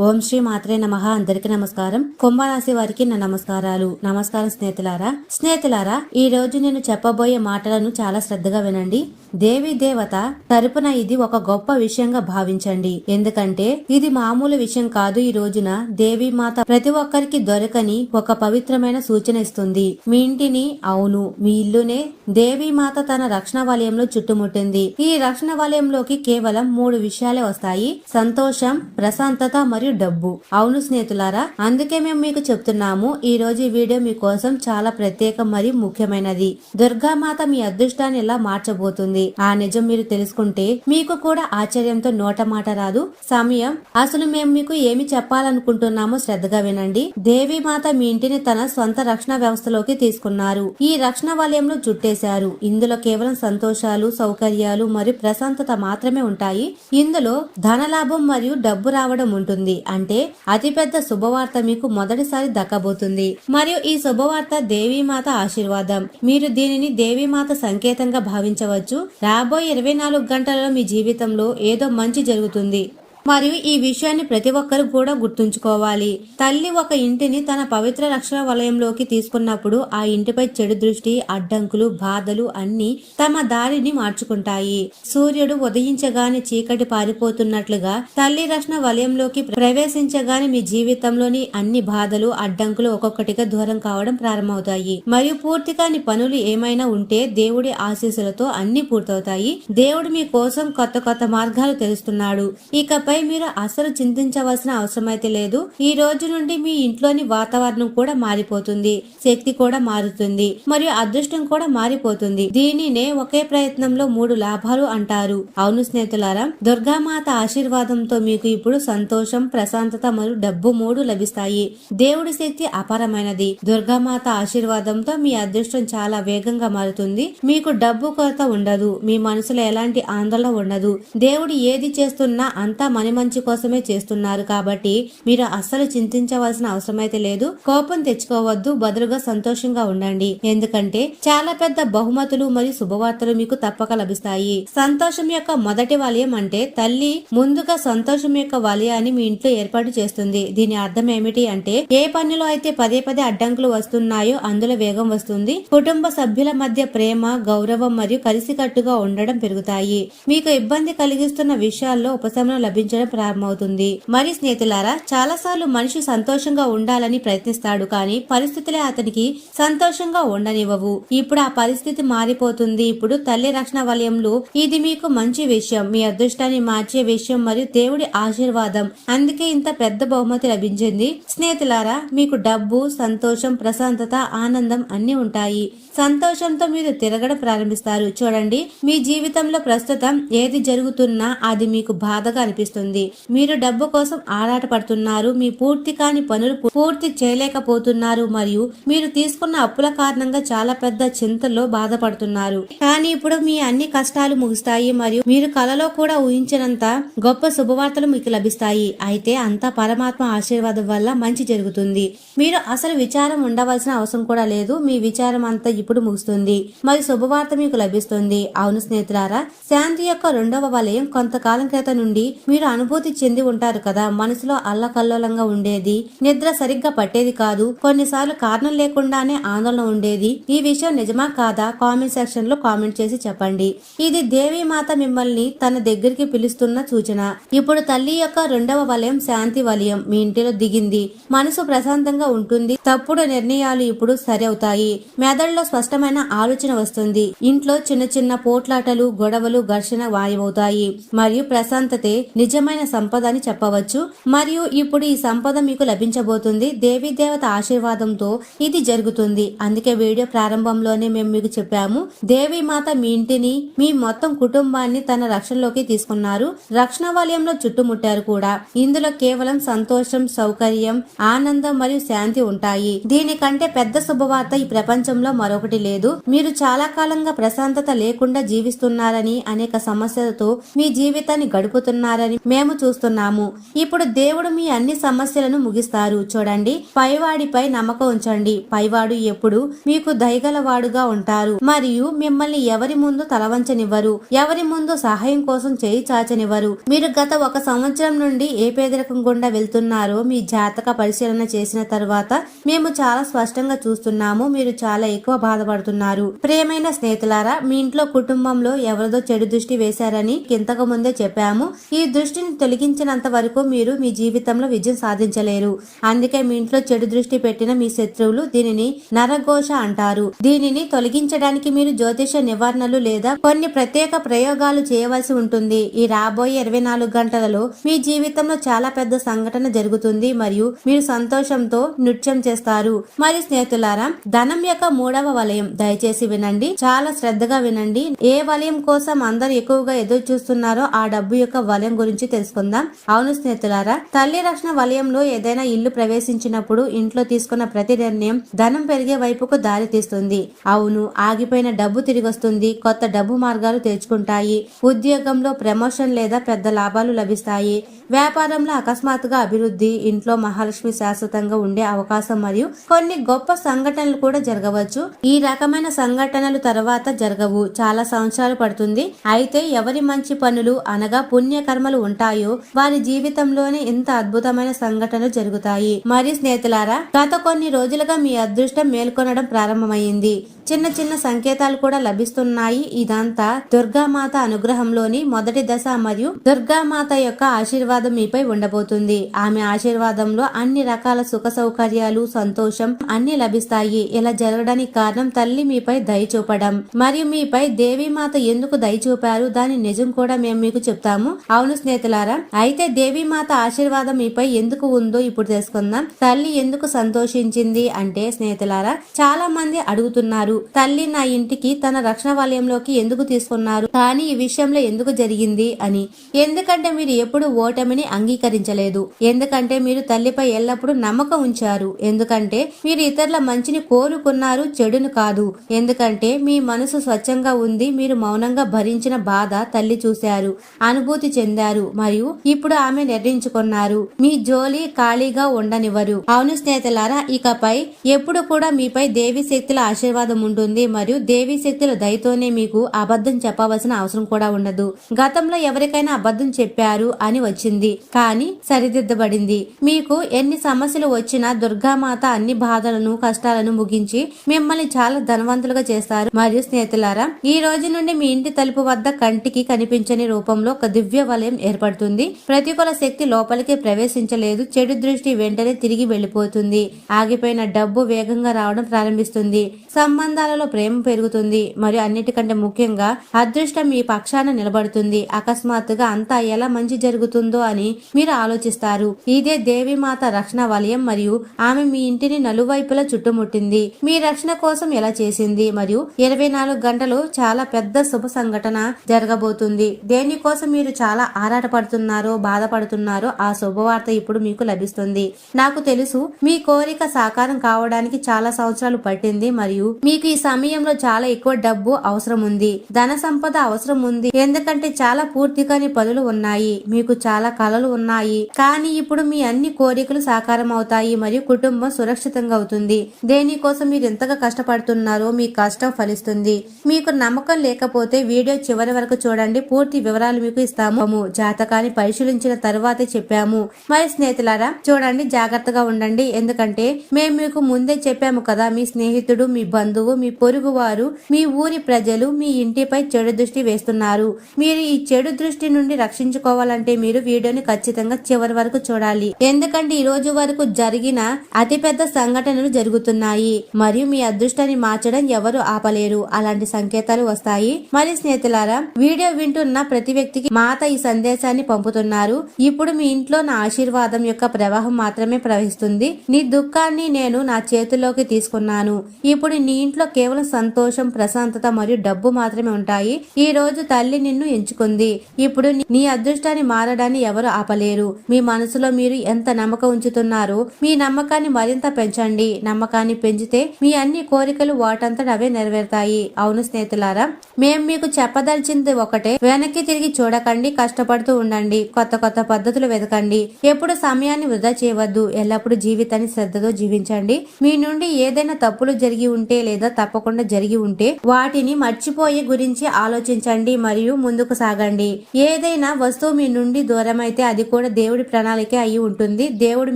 ఓం శ్రీ మాత్రే నమ. అందరికి నమస్కారం. కుంభరాశి వారికి నా నమస్కారాలు. నమస్కారం స్నేహితులారా. స్నేహితులారా ఈ రోజు నేను చెప్పబోయే మాటలను చాలా శ్రద్ధగా వినండి. దేవి దేవత తరపున ఇది ఒక గొప్ప విషయంగా భావించండి. ఎందుకంటే ఇది మామూలు విషయం కాదు ఈ రోజున దేవి మాత ప్రతి ఒక్కరికి దొరకని ఒక పవిత్రమైన సూచన ఇస్తుంది. మీ ఇంటిని అవును మీ ఇల్లునే దేవి మాత తన రక్షణ వలయంలో చుట్టుముట్టింది. ఈ రక్షణ వలయంలోకి కేవలం మూడు విషయాలే వస్తాయి. సంతోషం ప్రశాంతత మరియు డబ్బు. అవును స్నేహితులారా అందుకే మేము మీకు చెప్తున్నాము ఈ రోజు ఈ వీడియో మీకోసం చాలా ప్రత్యేకం మరియు ముఖ్యమైనది. దుర్గామాత మీ అదృష్టాన్ని ఎలా మార్చబోతుంది? ఆ నిజం మీరు తెలుసుకుంటే మీకు కూడా ఆశ్చర్యంతో నోట మాట రాదు. సమయం. అసలు మేము మీకు ఏమి చెప్పాలనుకుంటున్నామో శ్రద్ధగా వినండి. దేవి మాత మీ ఇంటిని తన సొంత రక్షణ వ్యవస్థలోకి తీసుకున్నారు. ఈ రక్షణ వలయంలో జుట్టేశారు. ఇందులో కేవలం సంతోషాలు సౌకర్యాలు మరియు ప్రశాంతత మాత్రమే ఉంటాయి. ఇందులో ధనలాభం మరియు డబ్బు రావడం ఉంటుంది. అంటే అతిపెద్ద శుభవార్త మీకు మొదటిసారి దక్కబోతుంది. మరియు ఈ శుభవార్త దేవీమాత ఆశీర్వాదం. మీరు దీనిని దేవీమాత సంకేతంగా భావించవచ్చు. రాబోయే ఇరవై నాలుగు గంటలలో మీ జీవితంలో ఏదో మంచి జరుగుతుంది. మరియు ఈ విషయాన్ని ప్రతి ఒక్కరు కూడా గుర్తుంచుకోవాలి. తల్లి ఒక ఇంటిని తన పవిత్ర రక్షణ వలయంలోకి తీసుకున్నప్పుడు ఆ ఇంటిపై చెడు దృష్టి అడ్డంకులు బాధలు అన్ని తమ దారిని మార్చుకుంటాయి. సూర్యుడు ఉదయించగానే చీకటి పారిపోతున్నట్లుగా తల్లి రక్షణ వలయంలోకి ప్రవేశించగానే మీ జీవితంలోని అన్ని బాధలు అడ్డంకులు ఒక్కొక్కటిగా దూరం కావడం ప్రారంభమవుతాయి. మరియు పూర్తి కాని పనులు ఏమైనా ఉంటే దేవుడి ఆశీస్సులతో అన్ని పూర్తవుతాయి. దేవుడు మీ కోసం కొత్త కొత్త మార్గాలు తెలుస్తున్నాడు ఇకపై మీరు అసలు చింతించవలసిన అవసరమైతే లేదు. ఈ రోజు నుండి మీ ఇంట్లోని వాతావరణం కూడా మారిపోతుంది. శక్తి కూడా మారుతుంది. మరియు అదృష్టం కూడా మారిపోతుంది. దీనినే ఒకే ప్రయత్నంలో మూడు లాభాలు అంటారు. అవును స్నేహితులారా దుర్గామాత ఆశీర్వాదంతో మీకు ఇప్పుడు సంతోషం ప్రశాంతత మరియు డబ్బు మూడు లభిస్తాయి. దేవుడి శక్తి అపారమైనది. దుర్గామాత ఆశీర్వాదంతో మీ అదృష్టం చాలా వేగంగా మారుతుంది. మీకు డబ్బు కొరత ఉండదు. మీ మనసులో ఎలాంటి ఆందోళన ఉండదు. దేవుడు ఏది చేస్తున్నా అంతా మన మంచి కోసమే చేస్తున్నారు కాబట్టి మీరు అస్సలు చింతించవలసిన అవసరం అయితే లేదు. కోపం తెచ్చుకోవద్దు. బదులుగా సంతోషంగా ఉండండి. ఎందుకంటే చాలా పెద్ద బహుమతులు మరియు శుభవార్తలు మీకు తప్పక లభిస్తాయి. సంతోషం యొక్క మొదటి వలయం అంటే తల్లి ముందుగా సంతోషం యొక్క వలయాన్ని మీ ఇంట్లో ఏర్పాటు చేస్తుంది. దీని అర్థం ఏమిటి అంటే ఏ పనిలో అయితే పదే పదే అడ్డంకులు వస్తున్నాయో అందులో వేగం వస్తుంది. కుటుంబ సభ్యుల మధ్య ప్రేమ గౌరవం మరియు కలిసికట్టుగా ఉండడం పెరుగుతాయి. మీకు ఇబ్బంది కలిగిస్తున్న విషయాల్లో ఉపశమనం లభించ లభించడం ప్రారంభమవుతుంది. మరి స్నేహితులారా చాలా సార్లు మనిషి సంతోషంగా ఉండాలని ప్రయత్నిస్తాడు కానీ పరిస్థితులే అతనికి సంతోషంగా ఉండనివ్వవు. ఇప్పుడు ఆ పరిస్థితి మారిపోతుంది. ఇప్పుడు తల్లి రక్షణ వలయంలో ఇది మీకు మంచి విషయం. మీ అదృష్టాన్ని మార్చే విషయం మరియు దేవుడి ఆశీర్వాదం. అందుకే ఇంత పెద్ద బహుమతి లభించింది. స్నేహితులారా మీకు డబ్బు సంతోషం ప్రశాంతత ఆనందం అన్ని ఉంటాయి. సంతోషంతో మీరు తిరగడం ప్రారంభిస్తారు. చూడండి మీ జీవితంలో ప్రస్తుతం ఏది జరుగుతున్నా అది మీకు బాధగా అనిపిస్తుంది. మీరు డబ్బు కోసం ఆరాట పడుతున్నారు మీ పూర్తి కాని పనులు పూర్తి చేయలేకపోతున్నారు మరియు మీరు తీసుకున్న అప్పుల కారణంగా చాలా పెద్ద చింతల్లో బాధపడుతున్నారు. కానీ ఇప్పుడు మీ అన్ని కష్టాలు ముగుస్తాయి మరియు మీరు కలలో కూడా ఊహించినంత గొప్ప శుభవార్తలు మీకు లభిస్తాయి. అయితే అంతా పరమాత్మ ఆశీర్వాదం వల్ల మంచి జరుగుతుంది. మీరు అసలు విచారం ఉండవలసిన అవసరం కూడా లేదు. మీ విచారం అంతా ఇప్పుడు ముగుస్తుంది. మరి శుభవార్త మీకు లభిస్తుంది. అవును స్నేహితులారా శాంతి యొక్క రెండవ వలయం కొంతకాలం క్రితం నుండి మీరు అనుభూతి చెంది ఉంటారు కదా. మనసులో అల్లకల్లోలంగా ఉండేది నిద్ర సరిగ్గా పట్టేది కాదు. కొన్నిసార్లు కారణం లేకుండానే ఆందోళన ఉండేది. ఈ విషయం నిజమా కాదా? కామెంట్ సెక్షన్లో కామెంట్ చేసి చెప్పండి. ఇది దేవి మాత మిమ్మల్ని తన దగ్గరికి పిలుస్తున్న సూచన. ఇప్పుడు తల్లి యొక్క రెండవ వలయం శాంతి వలయం. మీ ఇంటిలో దిగింది. మనసు ప్రశాంతంగా ఉంటుంది. తప్పుడు నిర్ణయాలు ఇప్పుడు సరి అవుతాయి. మెదడులో స్పష్టమైన ఆలోచన వస్తుంది. ఇంట్లో చిన్న చిన్న పోట్లాటలు గొడవలు ఘర్షణ వాయమవుతాయి. మరియు ప్రశాంతతే నిజమైన సంపద అని చెప్పవచ్చు. మరియు ఇప్పుడు ఈ సంపద మీకు లభించబోతుంది. దేవీ దేవత ఆశీర్వాదంతో ఇది జరుగుతుంది. అందుకే వీడియో ప్రారంభంలోనే మేము మీకు చెప్పాము. దేవి మాత మీ ఇంటిని మీ మొత్తం కుటుంబాన్ని తన రక్షణలోకి తీసుకున్నారు. రక్షణ వలయంలో చుట్టుముట్టారు కూడా. ఇందులో కేవలం సంతోషం సౌకర్యం ఆనందం మరియు శాంతి ఉంటాయి. దీనికంటే పెద్ద శుభవార్త ఈ ప్రపంచంలో మరొక మరొకటి లేదు. మీరు చాలా కాలంగా ప్రశాంతత లేకుండా జీవిస్తున్నారని అనేక సమస్యలతో మీ జీవితాన్ని గడుపుతున్నారని మేము చూస్తున్నాము. ఇప్పుడు దేవుడు మీ అన్ని సమస్యలను ముగిస్తారు. చూడండి పైవాడిపై నమ్మకం ఉంచండి. పైవాడు ఎప్పుడు మీకు దయగలవాడుగా ఉంటారు. మరియు మిమ్మల్ని ఎవరి ముందు తలవంచనివ్వరు. ఎవరి ముందు సహాయం కోసం చేయి చాచనివ్వరు. మీరు గత ఒక సంవత్సరం నుండి ఏ పేదరికం గుండా వెళ్తున్నారో మీ జాతక పరిశీలన చేసిన తర్వాత మేము చాలా స్పష్టంగా చూస్తున్నాము. మీరు చాలా ఎక్కువ బాధపడుతున్నారు. ప్రియమైన స్నేహితులారా మీ ఇంట్లో కుటుంబంలో ఎవరిదో చెడు దృష్టి వేశారని ఇంతకు ముందే చెప్పాము. ఈ దృష్టిని తొలగించినంత వరకు మీరు మీ జీవితంలో విజయం సాధించలేరు. అందుకే మీ ఇంట్లో చెడు దృష్టి పెట్టిన మీ శత్రువులు దీనిని నరఘోష అంటారు. దీనిని తొలగించడానికి మీరు జ్యోతిష నివారణలు లేదా కొన్ని ప్రత్యేక ప్రయోగాలు చేయవలసి ఉంటుంది. ఈ రాబోయే ఇరవై నాలుగు గంటలలో మీ జీవితంలో చాలా పెద్ద సంఘటన జరుగుతుంది మరియు మీరు సంతోషంతో నృత్యం చేస్తారు. మరి స్నేహితులారా ధనం యొక్క మూడవ వలయం. దయచేసి వినండి. చాలా శ్రద్ధగా వినండి. ఏ వలయం కోసం అందరూ ఎక్కువగా ఎదురు చూస్తున్నారో ఆ డబ్బు యొక్క వలయం గురించి తెలుసుకుందాం. అవును స్నేహితులారా తల్లి రక్షణ వలయంలో ఏదైనా ఇల్లు ప్రవేశించినప్పుడు ఇంట్లో తీసుకున్న ప్రతి నిర్ణయం ధనం పెరిగే వైపుకు దారి తీస్తుంది. అవును ఆగిపోయిన డబ్బు తిరిగి వస్తుంది. కొత్త డబ్బు మార్గాలు తెరుచుకుంటాయి. ఉద్యోగంలో ప్రమోషన్ లేదా పెద్ద లాభాలు లభిస్తాయి. వ్యాపారంలో అకస్మాత్తుగా అభివృద్ధి ఇంట్లో మహాలక్ష్మి శాశ్వతంగా ఉండే అవకాశం మరియు కొన్ని గొప్ప సంఘటనలు కూడా జరగవచ్చు. ఈ ఈ రకమైన సంఘటనలు తర్వాత జరగవు. చాలా సంవత్సరాలు పడుతుంది. అయితే ఎవరి మంచి పనులు అనగా పుణ్యకర్మలు ఉంటాయో వారి జీవితంలోనే ఇంత అద్భుతమైన సంఘటనలు జరుగుతాయి. మరియు స్నేహితులారా గత కొన్ని రోజులుగా మీ అదృష్టం మేల్కొనడం ప్రారంభమైంది. చిన్న చిన్న సంకేతాలు కూడా లభిస్తున్నాయి. ఇదంతా దుర్గామాత అనుగ్రహంలోని మొదటి దశ మరియు దుర్గామాత యొక్క ఆశీర్వాదం మీపై ఉండబోతుంది. ఆమె ఆశీర్వాదంలో అన్ని రకాల సుఖ సౌకర్యాలు సంతోషం అన్ని లభిస్తాయి. ఇలా జరగడానికి కారణం తల్లి మీపై దయ చూపడం. మరియు మీపై దేవీమాత ఎందుకు దయ చూపారు? దాని నిజం కూడా మేము మీకు చెప్తాము. అవును స్నేహితులారా అయితే దేవీమాత ఆశీర్వాదం మీపై ఎందుకు ఉందో ఇప్పుడు తెలుసుకుందాం. తల్లి ఎందుకు సంతోషించింది అంటే స్నేహితులారా చాలా మంది అడుగుతున్నారు తల్లి నా ఇంటికి తన రక్షణ వలయంలోకి ఎందుకు తీసుకున్నారు? కానీ ఈ విషయంలో ఎందుకు జరిగింది అని. ఎందుకంటే మీరు ఎప్పుడు ఓటమిని అంగీకరించలేదు. ఎందుకంటే మీరు తల్లిపై ఎల్లప్పుడూ నమ్మకం ఉంచారు. ఎందుకంటే మీరు ఇతరుల మంచిని కోరుకున్నారు చెడును కాదు. ఎందుకంటే మీ మనసు స్వచ్ఛంగా ఉంది మీరు మౌనంగా భరించిన బాధ తల్లి చూశారు అనుభూతి చెందారు మరియు ఇప్పుడు ఆమె నిర్ణయించుకున్నారు. మీ జోలి ఖాళీగా ఉండనివ్వరు. అవును స్నేహితులారా ఇకపై ఎప్పుడు కూడా మీపై దేవి శక్తుల ఆశీర్వాదం ఉంటుంది మరియు దేవి శక్తుల దయతోనే మీకు అబద్ధం చెప్పవలసిన అవసరం కూడా ఉండదు. గతంలో ఎవరికైనా అబద్ధం చెప్పారు అని వచ్చింది కానీ సరిదిద్దబడింది. మీకు ఎన్ని సమస్యలు వచ్చినా దుర్గామాత అన్ని బాధలను కష్టాలను ముగించి మిమ్మల్ని చాలా ధనవంతులుగా చేస్తారు. మరియు స్నేహితులారా ఈ రోజు నుండి మీ ఇంటి తలుపు వద్ద కంటికి కనిపించని రూపంలో ఒక దివ్య వలయం ఏర్పడుతుంది. ప్రతికూల శక్తి లోపలికి ప్రవేశించలేదు. చెడు దృష్టి వెంటనే తిరిగి వెళ్ళిపోతుంది ఆగిపోయిన డబ్బు వేగంగా రావడం ప్రారంభిస్తుంది. సంబంధాలలో ప్రేమ పెరుగుతుంది. మరియు అన్నిటికంటే ముఖ్యంగా అదృష్టం మీ పక్షాన నిలబడుతుంది. అకస్మాత్తుగా అంతా ఎలా మంచి జరుగుతుందో అని మీరు ఆలోచిస్తారు. ఇదే దేవిమాత రక్షణ వలయం మరియు ఆమె మీ ఇంటిని నలువైపులా చుట్టుముట్టింది. మీ రక్షణ కోసం ఎలా చేసింది? మరియు ఇరవై నాలుగు గంటలు చాలా పెద్ద శుభ సంఘటన జరగబోతుంది. దేనికోసం మీరు చాలా ఆరాటపడుతున్నారో బాధపడుతున్నారో ఆ శుభవార్త ఇప్పుడు మీకు లభిస్తుంది. నాకు తెలుసు మీ కోరిక సాకారం కావడానికి చాలా సంవత్సరాలు పట్టింది మరియు మీకు ఈ సమయంలో చాలా ఎక్కువ డబ్బు అవసరం ఉంది. ధన సంపద అవసరం ఉంది. ఎందుకంటే చాలా పూర్తి కాని పనులు ఉన్నాయి. మీకు చాలా కళలు ఉన్నాయి. కానీ ఇప్పుడు మీ అన్ని కోరికలు సాకారం అవుతాయి మరియు కుటుంబం సురక్షితంగా అవుతుంది దేనికోసం మీరు ఎంతగా పడుతున్నారో మీ కష్టం ఫలిస్తుంది. మీకు నమ్మకం లేకపోతే వీడియో చివరి వరకు చూడండి. పూర్తి వివరాలు మీకు ఇస్తాము. జాతకాన్ని పరిశీలించిన తర్వాతే చెప్పాము. మరి స్నేహితులారా చూడండి జాగ్రత్తగా ఉండండి. ఎందుకంటే మేము మీకు ముందే చెప్పాము కదా మీ స్నేహితుడు మీ బంధువు మీ పొరుగు వారు మీ ఊరి ప్రజలు మీ ఇంటిపై చెడు దృష్టి వేస్తున్నారు. మీరు ఈ చెడు దృష్టి నుండి రక్షించుకోవాలంటే మీరు వీడియోని ఖచ్చితంగా చివరి వరకు చూడాలి. ఎందుకంటే ఈ రోజు వరకు జరిగిన అతిపెద్ద సంఘటనలు జరుగుతున్నాయి. మరియు మీ అదృష్ట అదృష్టాన్ని మార్చడం ఎవరు ఆపలేరు. అలాంటి సంకేతాలు వస్తాయి. మరి స్నేహితులారా వీడియో వింటున్న ప్రతి వ్యక్తికి మాత ఈ సందేశాన్ని పంపుతున్నారు. ఇప్పుడు మీ ఇంట్లో నా ఆశీర్వాదం యొక్క ప్రవాహం మాత్రమే ప్రవహిస్తుంది. నీ దుఃఖాన్ని నేను నా చేతిలోకి తీసుకున్నాను. ఇప్పుడు నీ ఇంట్లో కేవలం సంతోషం ప్రశాంతత మరియు డబ్బు మాత్రమే ఉంటాయి. ఈ రోజు తల్లి నిన్ను ఎంచుకుంది. ఇప్పుడు నీ- అదృష్టాన్ని మారడాన్ని ఎవరు ఆపలేరు. మీ మనసులో మీరు ఎంత నమ్మకం ఉంచుతున్నారు మీ నమ్మకాన్ని మరింత పెంచండి. నమ్మకాన్ని పెంచితే మీ అన్ని కోరిక కోరికలు వాటంతట అవే నెరవేరుతాయి. అవును స్నేహితులారా మేము మీకు చెప్పదలిచింది ఒకటే వెనక్కి తిరిగి చూడకండి కష్టపడుతూ ఉండండి కొత్త కొత్త పద్ధతులు వెతకండి. ఎప్పుడు సమయాన్ని వృధా చేయవద్దు ఎల్లప్పుడూ జీవితాన్ని శ్రద్ధతో జీవించండి. మీ నుండి ఏదైనా తప్పులు జరిగి ఉంటే లేదా తప్పకుండా జరిగి ఉంటే వాటిని మర్చిపోయే గురించి ఆలోచించండి మరియు ముందుకు సాగండి. ఏదైనా వస్తువు మీ నుండి దూరమైతే అది కూడా దేవుడి ప్రణాళిక అయి ఉంటుంది. దేవుడు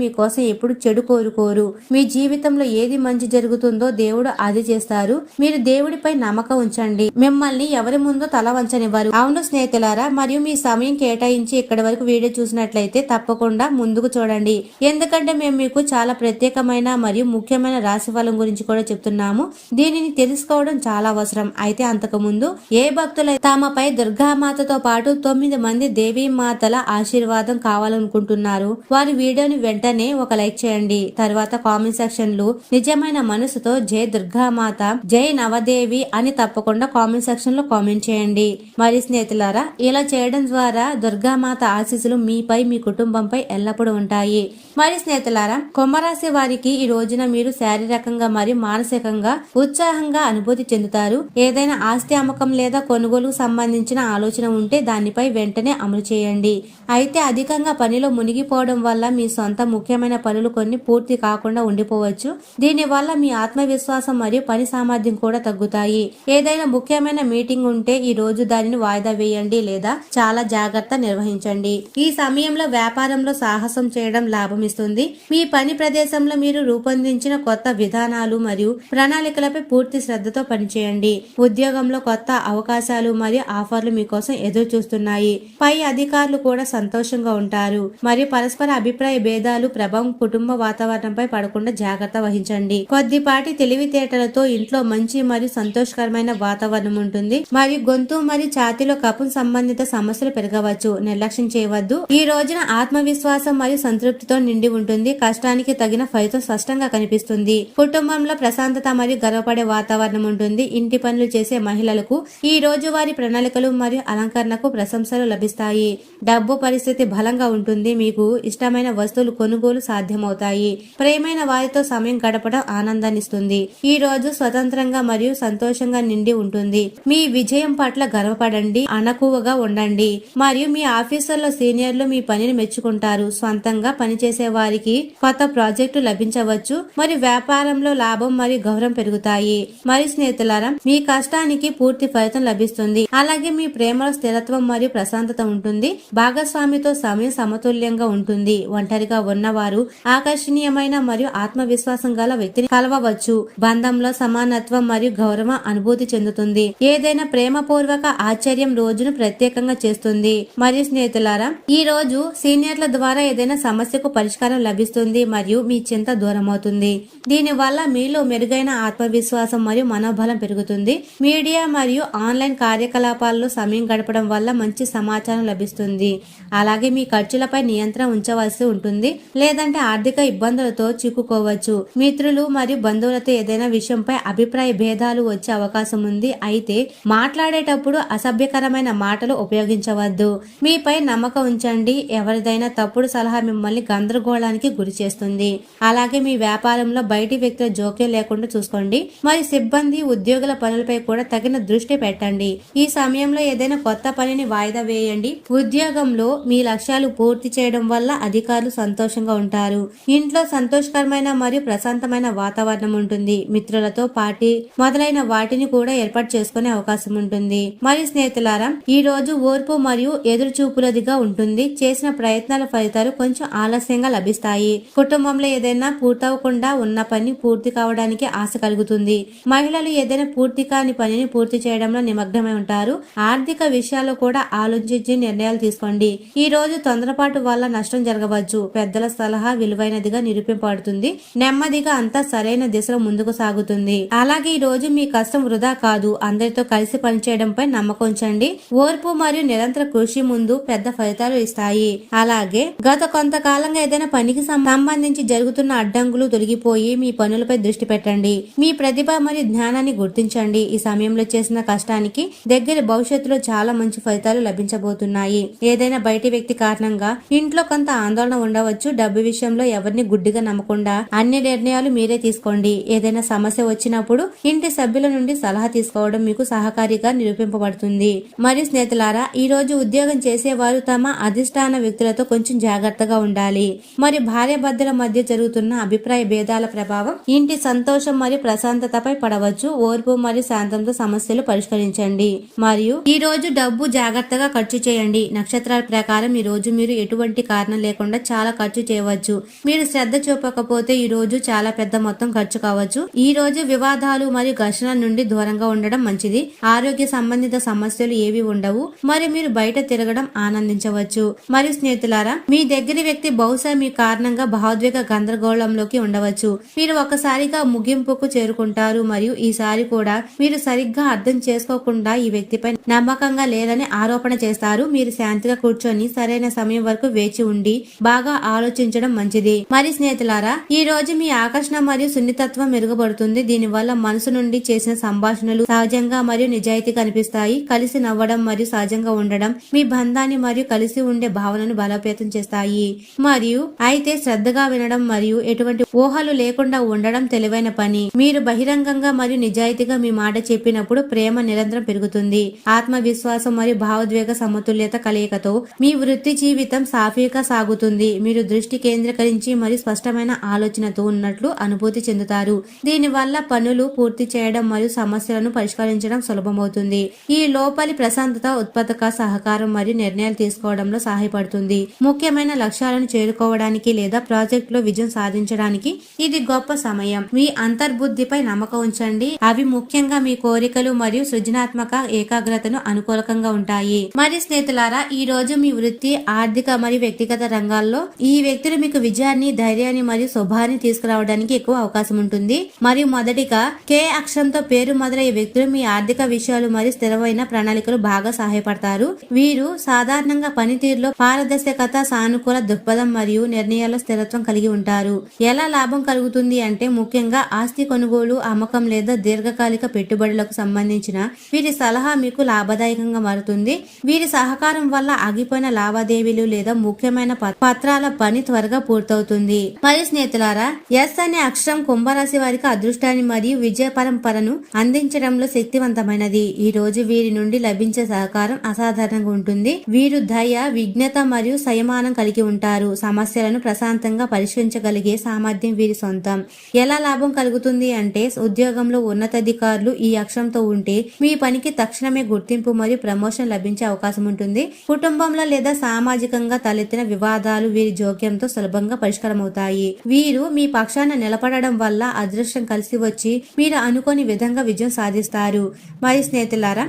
మీకోసం ఎప్పుడు చెడు కోరుకోరు. మీ జీవితంలో ఏది మంచి జరుగుతుందో దేవుడు అది చేస్తారు. మీరు దేవుడిపై నమ్మకం ఉంచండి. మిమ్మల్ని ఎవరి ముందో తల వంచనివ్వరు. అవును స్నేహితులారా మరియు మీ సమయం కేటాయించి ఇక్కడి వరకు వీడియో చూసినట్లయితే తప్పకుండా ముందుకు చూడండి. ఎందుకంటే మేము మీకు చాలా ప్రత్యేకమైన మరియు ముఖ్యమైన రాశి ఫలం గురించి కూడా చెప్తున్నాము. దీనిని తెలుసుకోవడం చాలా అవసరం. అయితే అంతకు ముందు ఏ భక్తులు తమపై దుర్గామాతతో పాటు తొమ్మిది మంది దేవీ మాతల ఆశీర్వాదం కావాలనుకుంటున్నారు వారి వీడియోని వెంటనే ఒక లైక్ చేయండి. తర్వాత కామెంట్ సెక్షన్లో నిజమైన మనసుతో జయ దుర్గా దుర్గామాత జై నవదేవి అని తప్పకుండా కామెంట్ సెక్షన్లో కామెంట్ చేయండి. మరి స్నేహితులారా ఇలా చేయడం ద్వారా దుర్గామాత ఆశీస్సులు మీపై మీ కుటుంబంపై ఎల్లప్పుడూ ఉంటాయి. మరి స్నేహితులారా కుంభరాశి వారికి ఈ రోజున మీరు శారీరకంగా మరియు మానసికంగా ఉత్సాహంగా అనుభూతి చెందుతారు. ఏదైనా ఆస్తి అమ్మకం లేదా కొనుగోలుకు సంబంధించిన ఆలోచన ఉంటే దానిపై వెంటనే అమలు చేయండి. అయితే అధికంగా పనిలో మునిగిపోవడం వల్ల మీ సొంత ముఖ్యమైన పనులు కొన్ని పూర్తి కాకుండా ఉండిపోవచ్చు. దీనివల్ల మీ ఆత్మవిశ్వాసం మరియు పని సామర్థ్యం కూడా తగ్గుతాయి. ఏదైనా ముఖ్యమైన మీటింగ్ ఉంటే ఈ రోజు దానిని వాయిదా వేయండి లేదా చాలా జాగ్రత్త నిర్వహించండి. ఈ సమయంలో వ్యాపారంలో సాహసం చేయడం లాభం ఇస్తుంది మీ పని ప్రదేశంలో మీరు రూపొందించిన కొత్త విధానాలు మరియు ప్రణాళికలపై పూర్తి శ్రద్ధతో పనిచేయండి. ఉద్యోగంలో కొత్త అవకాశాలు మరియు ఆఫర్లు మీకోసం ఎదురు చూస్తున్నాయి పై అధికారులు కూడా సంతోషంగా ఉంటారు. మరియు పరస్పర అభిప్రాయ భేదాలు ప్రభావం కుటుంబ వాతావరణంపై పడకుండా జాగ్రత్త వహించండి. కొద్దిపాటి తెలివితేటలతో ఇంట్లో మంచి మరియు సంతోషకరమైన వాతావరణం ఉంటుంది. మరియు గొంతు మరియు ఛాతీలో కపుం సంబంధిత సమస్యలు పెరగవచ్చు. నిర్లక్ష్యం చేయవద్దు. ఈ రోజున ఆత్మవిశ్వాసం మరియు సంతృప్తితో నిండి ఉంటుంది. కష్టానికి తగిన ఫలితం స్పష్టంగా కనిపిస్తుంది. కుటుంబంలో ప్రశాంతత మరియు గర్వపడే వాతావరణం ఉంటుంది. ఇంటి పనులు చేసే మహిళలకు ఈ రోజు వారి ప్రణాళికలు మరియు అలంకరణకు ప్రశంసలు లభిస్తాయి. డబ్బు పరిస్థితి బలంగా ఉంటుంది. మీకు ఇష్టమైన వస్తువులు కొనుగోలు సాధ్యమవుతాయి. ప్రేమైన వారితో సమయం గడపడం ఆనందాన్నిస్తుంది ఈ రోజు స్వతంత్రంగా మరియు సంతోషంగా నిండి ఉంటుంది. మీ విజయం పట్ల గర్వపడండి. అనకువగా ఉండండి. మరియు మీ ఆఫీసర్లో సీనియర్లు మీ పనిని మెచ్చుకుంటారు. స్వంతంగా పనిచేసే వారికి కొత్త ప్రాజెక్టు లభించవచ్చు. మరి వ్యాపారంలో లాభం మరియు గౌరవం పెరుగుతాయి. మరి స్నేహితులారా మీ కష్టానికి పూర్తి ఫలితం లభిస్తుంది. అలాగే మీ ప్రేమలో స్థిరత్వం మరియు ప్రశాంతత ఉంటుంది. భాగస్వామితో సమయం సమతుల్యంగా ఉంటుంది. ఒంటరిగా ఉన్నవారు ఆకర్షణీయమైన మరియు ఆత్మవిశ్వాసం గల వ్యక్తిని కలవవచ్చు. బంధంలో సమానత్వం మరియు గౌరవం అనుభూతి చెందుతుంది. ఏదైనా ప్రేమపూర్వక ఆశ్చర్యం రోజును ప్రత్యేకంగా చేస్తుంది. మరియు స్నేహితులారా ఈ రోజు సీనియర్ల ద్వారా ఏదైనా సమస్యకు పరిష్కారం పరిష్కారం లభిస్తుంది మరియు మీ చింత దూరమవుతుంది. దీనివల్ల మీలో మెరుగైన ఆత్మవిశ్వాసం మరియు మనోబలం పెరుగుతుంది. మీడియా మరియు ఆన్లైన్ కార్యకలాపాల్లో సమయం గడపడం వల్ల మంచి సమాచారం లభిస్తుంది. అలాగే మీ ఖర్చులపై నియంత్రణ ఉంచవలసి ఉంటుంది. లేదంటే ఆర్థిక ఇబ్బందులతో చిక్కుకోవచ్చు. మిత్రులు మరియు బంధువులతో ఏదైనా విషయంపై అభిప్రాయ భేదాలు వచ్చే అవకాశం ఉంది. అయితే మాట్లాడేటప్పుడు అసభ్యకరమైన మాటలు ఉపయోగించవద్దు. మీపై నమ్మకం ఉంచండి. ఎవరిదైనా తప్పుడు సలహా మిమ్మల్ని గందరగోళానికి గురి చేస్తుంది. అలాగే మీ వ్యాపారంలో బయటి వ్యక్తుల జోక్యం లేకుండా చూసుకోండి. మరి సిబ్బంది ఉద్యోగుల పనులపై కూడా తగిన దృష్టి పెట్టండి. ఈ సమయంలో ఏదైనా కొత్త పనిని వాయిదా వేయండి. ఉద్యోగంలో మీ లక్ష్యాలు పూర్తి చేయడం వల్ల అధికారులు సంతోషంగా ఉంటారు. ఇంట్లో సంతోషకరమైన మరియు ప్రశాంతమైన వాతావరణం ఉంటుంది. మిత్రులతో పార్టీ మొదలైన వాటిని కూడా ఏర్పాటు చేసుకునే అవకాశం ఉంటుంది. మరి స్నేహితులారా ఈ రోజు ఓర్పు మరియు ఎదురుచూపులదిగా ఉంటుంది. చేసిన ప్రయత్నాల ఫలితాలు కొంచెం ఆలస్యంగా లభిస్తాయి. కుటుంబంలో ఏదైనా పూర్తవకుండా ఉన్న పని పూర్తి కావడానికి ఆశ కలుగుతుంది. మహిళలు ఏదైనా పూర్తి కాని పనిని పూర్తి చేయడంలో నిమగ్నమై ఉంటారు. ఆర్థిక విషయాల్లో కూడా ఆలోచించి నిర్ణయాలు తీసుకోండి. ఈ రోజు తొందరపాటు వల్ల నష్టం జరగవచ్చు. పెద్దల సలహా విలువైనదిగా నిరూపింపబడుతుంది. నెమ్మదిగా అంతా సరైన దిశలో ముందుకు సాగుతుంది. అలాగే ఈ రోజు మీ కష్టం వృధా కాదు. అందరితో కలిసి పనిచేయడంపై నమ్మకం ఉంచండి. ఓర్పు మరియు నిరంతర కృషి ముందు పెద్ద ఫలితాలు ఇస్తాయి. అలాగే గత కొంతకాలంగా ఏదైనా ఏదైనా పనికి సంబంధించి జరుగుతున్న అడ్డంకులు తొలగిపోయి మీ పనులపై దృష్టి పెట్టండి. మీ ప్రతిభ మరియు జ్ఞానాన్ని గుర్తించండి. ఈ సమయంలో చేసిన కష్టానికి దగ్గర భవిష్యత్తులో చాలా మంచి ఫలితాలు లభించబోతున్నాయి. ఏదైనా బయటి వ్యక్తి కారణంగా ఇంట్లో కొంత ఆందోళన ఉండవచ్చు. డబ్బు విషయంలో ఎవరిని గుడ్డిగా నమ్మకుండా అన్ని నిర్ణయాలు మీరే తీసుకోండి. ఏదైనా సమస్య వచ్చినప్పుడు ఇంటి సభ్యుల నుండి సలహా తీసుకోవడం మీకు సహకారిగా నిరూపింపబడుతుంది. మరియు స్నేహితులారా ఈ రోజు ఉద్యోగం చేసేవారు తమ అధిష్టాన వ్యక్తులతో కొంచెం జాగ్రత్తగా ఉండాలి. మరి భార్యభర్తల మధ్య జరుగుతున్న అభిప్రాయ భేదాల ప్రభావం ఇంటి సంతోషం మరియు ప్రశాంతతపై పడవచ్చు. ఓర్పు మరియు శాంతంతో సమస్యలు పరిష్కరించండి. మరియు ఈ రోజు డబ్బు జాగ్రత్తగా ఖర్చు చేయండి. నక్షత్రాల ప్రకారం ఈ రోజు మీరు ఎటువంటి కారణం లేకుండా చాలా ఖర్చు చేయవచ్చు. మీరు శ్రద్ధ చూపకపోతే ఈ రోజు చాలా పెద్ద మొత్తం ఖర్చు కావచ్చు. ఈ రోజు వివాదాలు మరియు ఘర్షణ నుండి దూరంగా ఉండడం మంచిది. ఆరోగ్య సంబంధిత సమస్యలు ఏవి ఉండవు. మరి మీరు బయట తిరగడం ఆనందించవచ్చు. మరియు స్నేహితులారా మీ దగ్గర వ్యక్తి బహుశా మీ కారణంగా భావోద్వేగ గందరగోళంలోకి ఉండవచ్చు. మీరు ఒక్కసారిగా ముగింపుకు చేరుకుంటారు మరియు ఈసారి కూడా మీరు సరిగ్గా అర్థం చేసుకోకుండా ఈ వ్యక్తిపై నమ్మకంగా లేరని ఆరోపణ చేస్తారు. మీరు శాంతిగా కూర్చొని సరైన సమయం వరకు వేచి ఉండి బాగా ఆలోచించడం మంచిది. మరి స్నేహితులారా ఈ రోజు మీ ఆకర్షణ మరియు సున్నితత్వం మెరుగుపడుతుంది. దీనివల్ల మనసు నుండి చేసిన సంభాషణలు సహజంగా మరియు నిజాయితీ కనిపిస్తాయి. కలిసి నవ్వడం మరియు సహజంగా ఉండడం మీ బంధాన్ని మరియు కలిసి ఉండే భావనను బలోపేతం చేస్తాయి. మరియు అయితే శ్రద్ధగా వినడం మరియు ఎటువంటి ఊహలు లేకుండా ఉండడం తెలివైన పని. మీరు బహిరంగంగా మరియు నిజాయితీగా మీ మాట చెప్పినప్పుడు ప్రేమ నిరంతరం పెరుగుతుంది. ఆత్మవిశ్వాసం మరియు భావోద్వేగ సమతుల్యత కలయికతో మీ వృత్తి జీవితం సాఫీగా సాగుతుంది. మీరు దృష్టి కేంద్రీకరించి మరియు స్పష్టమైన ఆలోచనతో ఉన్నట్లు అనుభూతి చెందుతారు. దీనివల్ల పనులు పూర్తి చేయడం మరియు సమస్యలను పరిష్కరించడం సులభమవుతుంది. ఈ లోపలి ప్రశాంతత ఉత్పాదక సహకారం మరియు నిర్ణయాలు తీసుకోవడంలో సహాయపడుతుంది. ముఖ్యమైన లక్ష్యాలను చేరుకోవడానికి లేదా ప్రాజెక్టులో విజయం సాధించడానికి ఇది గొప్ప సమయం. మీ అంతర్బుద్ధిపై నమ్మకం ఉంచండి. అవి ముఖ్యంగా మీ కోరికలు మరియు సృజనాత్మక ఏకాగ్రతను అనుకూలకంగా ఉంటాయి. మరి స్నేహితులారా ఈ రోజు మీ వృత్తి ఆర్థిక మరియు వ్యక్తిగత రంగాల్లో ఈ వ్యక్తులు మీకు విజయాన్ని ధైర్యాన్ని మరియు శుభాన్ని తీసుకురావడానికి ఎక్కువ అవకాశం ఉంటుంది. మరియు మొదటిగా కే అక్షరంతో పేరు మొదలయ్యే వ్యక్తులు మీ ఆర్థిక విషయాలు మరియు స్థిరమైన ప్రణాళికలు బాగా సహాయపడతారు. వీరు సాధారణంగా పనితీరులో పారదర్శకత సానుకూల దృక్పథం మరియు నిర్ణయాల స్థిరత్వం కలిగి ఉంటారు. ఎలా లాభం కలుగుతుంది అంటే ముఖ్యంగా ఆస్తి కొనుగోలు అమ్మకం లేదా దీర్ఘకాలిక పెట్టుబడులకు సంబంధించిన వీరి సలహా మీకు లాభదాయకంగా మారుతుంది. వీరి సహకారం వల్ల ఆగిపోయిన లావాదేవీలు లేదా ముఖ్యమైన ప- పత్రాల పని త్వరగా పూర్తవుతుంది. మరి స్నేహితులారా ఎస్ అనే అక్షరం కుంభరాశి వారికి అదృష్టాన్ని మరియు విజయ పరంపరను అందించడంలో శక్తివంతమైనది. ఈ రోజు వీరి నుండి లభించే సహకారం అసాధారణంగా ఉంటుంది. వీరు దయ విజ్ఞత మరియు సంయమానం కలిగి ఉంటారు. సమస్యలను ప్రశాంతంగా పరిష్కరించగలిగే సామర్థ్యం వీరి సొంతం. ఎలా లాభం కలుగుతుంది అంటే ఉద్యోగంలో ఉన్నతాధికారులు ఈ అక్షరంతో ఉంటే మీ పనికి తక్షణమే గుర్తింపు మరియు ప్రమోషన్ లభించే అవకాశం ఉంటుంది. కుటుంబంలో లేదా సామాజికంగా తలెత్తిన వివాదాలు వీరి జోక్యంతో సులభంగా పరిష్కారమవుతాయి. వీరు మీ పక్షాన నిలబడడం వల్ల అదృష్టం కలిసి వచ్చి మీరు అనుకోని విధంగా విజయం సాధిస్తారు. మరి స్నేహితులారా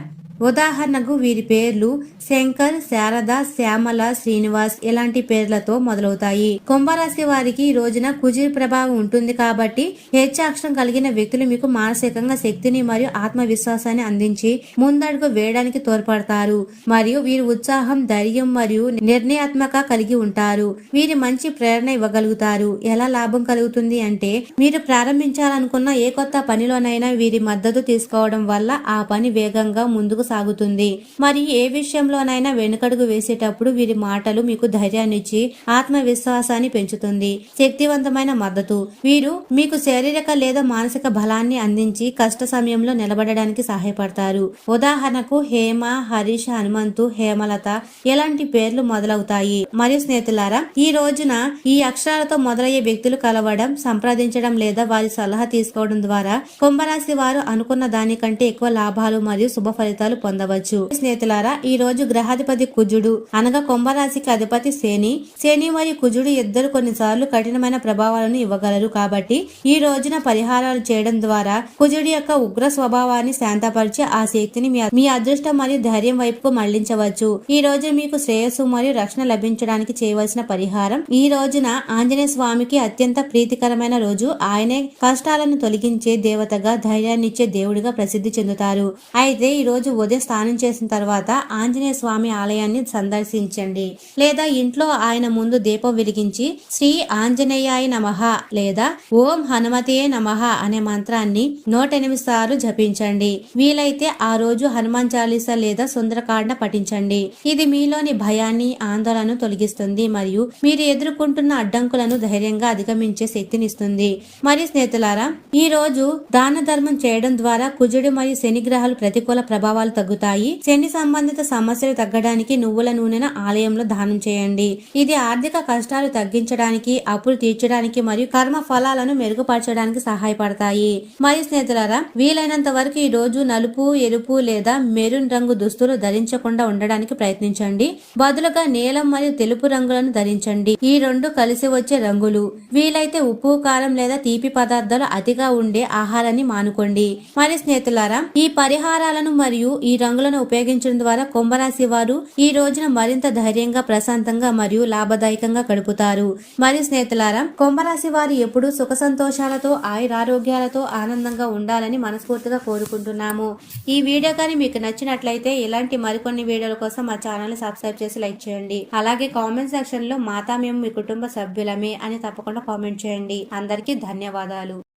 ఉదాహరణకు వీరి పేర్లు శంకర్ శారద శ్యామల శ్రీనివాస్ ఇలాంటి పేర్లతో మొదలవుతాయి. కుంభరాశి వారికి ఈ రోజున కుజిర్ ప్రభావం ఉంటుంది కాబట్టి హెచ్చాక్షరం కలిగిన వ్యక్తులు మీకు మానసికంగా శక్తిని మరియు ఆత్మవిశ్వాసాన్ని అందించి ముందడుగు వేయడానికి తోడ్పడతారు. మరియు వీరు ఉత్సాహం ధైర్యం మరియు నిర్ణయాత్మక కలిగి ఉంటారు. వీరి మంచి ప్రేరణ ఇవ్వగలుగుతారు. ఎలా లాభం కలుగుతుంది అంటే మీరు ప్రారంభించాలనుకున్న ఏ కొత్త పనిలోనైనా వీరి మద్దతు తీసుకోవడం వల్ల ఆ పని వేగంగా ముందుకు సాగుతుంది మరి ఏ విషయంలోనైనా వెనుకడుగు వేసేటప్పుడు వీరి మాటలు మీకు ధైర్యాన్నిచ్చి ఆత్మవిశ్వాసాన్ని పెంచుతుంది. శక్తివంతమైన మద్దతు. వీరు మీకు శారీరక లేదా మానసిక బలాన్ని అందించి కష్ట సమయంలో నిలబడడానికి సహాయపడతారు. ఉదాహరణకు హేమ హరీష్ హనుమంతు హేమలత ఇలాంటి పేర్లు మొదలవుతాయి. మరియు స్నేహితులారా ఈ రోజున ఈ అక్షరాలతో మొదలయ్యే వ్యక్తులు కలవడం సంప్రదించడం లేదా వారి సలహా తీసుకోవడం ద్వారా కుంభరాశి వారు అనుకున్న దానికంటే ఎక్కువ లాభాలు మరియు శుభ ఫలితాలు పొందవచ్చు. స్నేహితులారా ఈ రోజు గ్రహాధిపతి కుజుడు అనగా కుంభరాశికి అధిపతి శని. శని మరియు కుజుడు ఇద్దరు కొన్నిసార్లు కఠినమైన ప్రభావాలను ఇవ్వగలరు కాబట్టి ఈ రోజున పరిహారాలు చేయడం ద్వారా కుజుడి యొక్క ఉగ్ర స్వభావాన్ని శాంతపరిచి ఆ శక్తిని మీ- మీ అదృష్టం మరియు ధైర్యం వైపుకు మళ్ళించవచ్చు. ఈ రోజు మీకు శ్రేయస్సు మరియు రక్షణ లభించడానికి చేయవలసిన పరిహారం ఈ రోజున ఆంజనేయ స్వామికి అత్యంత ప్రీతికరమైన రోజు. ఆయనే కష్టాలను తొలగించే దేవతగా ధైర్యాన్నిచ్చే దేవుడిగా ప్రసిద్ధి చెందుతారు. అయితే ఈ రోజు ఉదయం స్నానం చేసిన తర్వాత ఆంజనేయ స్వామి ఆలయాన్ని సందర్శించండి. లేదా ఇంట్లో ఆయన ముందు దీపం వెలిగించి శ్రీ ఆంజనేయాయ నమః లేదా ఓం హనుమతే నమః అనే మంత్రాన్ని నూట ఎనిమిది సార్లు జపించండి. వీలైతే ఆ రోజు హనుమాన్ చాలీసా లేదా సుందరకాండ పఠించండి. ఇది మీలోని భయాన్ని ఆందోళనను తొలగిస్తుంది మరియు మీరు ఎదుర్కొంటున్న అడ్డంకులను ధైర్యంగా అధిగమించే శక్తినిస్తుంది. మరి స్నేహితులారా ఈ రోజు దాన ధర్మం చేయడం ద్వారా కుజుడు మరియు శని గ్రహాలు ప్రతికూల ప్రభావాలు తగ్గుతాయి. శని సంబంధిత సమస్యలు తగ్గడానికి నువ్వుల నూనెను ఆలయంలో దానం చేయండి. ఇది ఆర్థిక కష్టాలు తగ్గించడానికి అప్పులు తీర్చడానికి మరియు కర్మ ఫలాలను మెరుగుపరచడానికి సహాయపడతాయి. మరియు స్నేహితులారా వీలైనంత వరకు ఈ రోజు నలుపు ఎరుపు లేదా మెరూన్ రంగు దుస్తులు ధరించకుండా ఉండడానికి ప్రయత్నించండి. బదులుగా నీలం మరియు తెలుపు రంగులను ధరించండి. ఈ రెండు కలిసి వచ్చే రంగులు. వీలైతే ఉప్పు కారం లేదా తీపి పదార్థాలు అతిగా ఉండే ఆహారాన్ని మానుకోండి. మరి స్నేహితులారా ఈ పరిహారాలను మరియు ఈ రంగులను ఉపయోగించడం ద్వారా కుంభరాశి వారు ఈ రోజున మరింత ధైర్యంగా ప్రశాంతంగా మరియు లాభదాయకంగా గడుపుతారు. మరియు స్నేహితులారా కుంభరాశి వారు ఎప్పుడూ సుఖ సంతోషాలతో ఆయురారోగ్యాలతో ఆనందంగా ఉండాలని మనస్ఫూర్తిగా కోరుకుంటున్నాము. ఈ వీడియో కానీ మీకు నచ్చినట్లయితే ఇలాంటి మరికొన్ని వీడియోల కోసం మా ఛానల్ సబ్స్క్రైబ్ చేసి లైక్ చేయండి. అలాగే కామెంట్ సెక్షన్లో మాతా మేము మీ కుటుంబ సభ్యులమే అని తప్పకుండా కామెంట్ చేయండి. అందరికీ ధన్యవాదాలు.